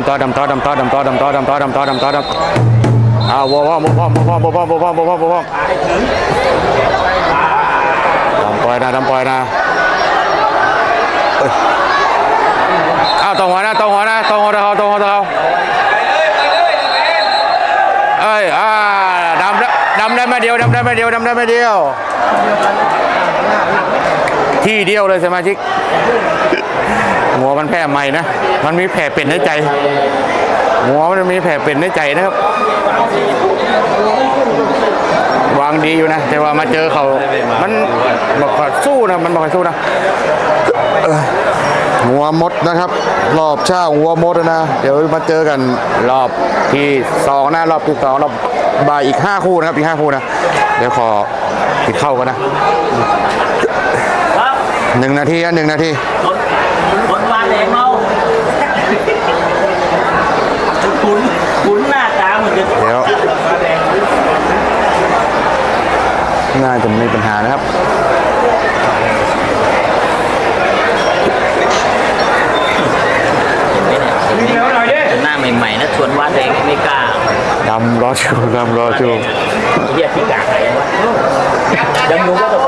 ำต่อดำต่อดำต่อดำต่อดำต่อดำต่อดำต่อดำต่อดำอ้าววัววัววัววัววัววัววัววัววัววัววัววัวดำปล่อยนะดำปล่อยนะเอ้ยอาวตรงหัวนะตรงหัวนะตรงหัวตะเขาตรงหัวตะเขาเอ้ยอ่าดำได้ดำได้ไมาเดียวดำได้ไมาเดียวดำได้ไมาเดียว ที่เดียวเลยสมาชิกหัวมันแผลใหม่นะ มันมีแผลเป็นในใจ หัวมันมีแผลเป็นในใจนะครับ วางดีอยู่นะ แต่ว่ามาเจอเขา มันบอกว่าสู้นะ มันบอกว่าสู้นะหัวมดนะครับ รอบเช้าหัวมดนะ เดี๋ยวมาเจอกันรอบที่สองนะรอบที่สองรอบบ่ายอีกห้าคู่นะครับอีกห้าคู่นะ เดี๋ยวขอติดเข้ากันนะ หนึ่งนาทีอะหนึ่งนาทีคนวานแดงเมาขุนขุนหน้าตาเหมือนกันเดี๋ยวน่าจะไม่มีปัญหานะครับหน้าใหม่ๆนะชวนวานแดงไม่กล้าดำรอชูดำรอชูเรียกที่กาใครวะยังรู้ว่าเ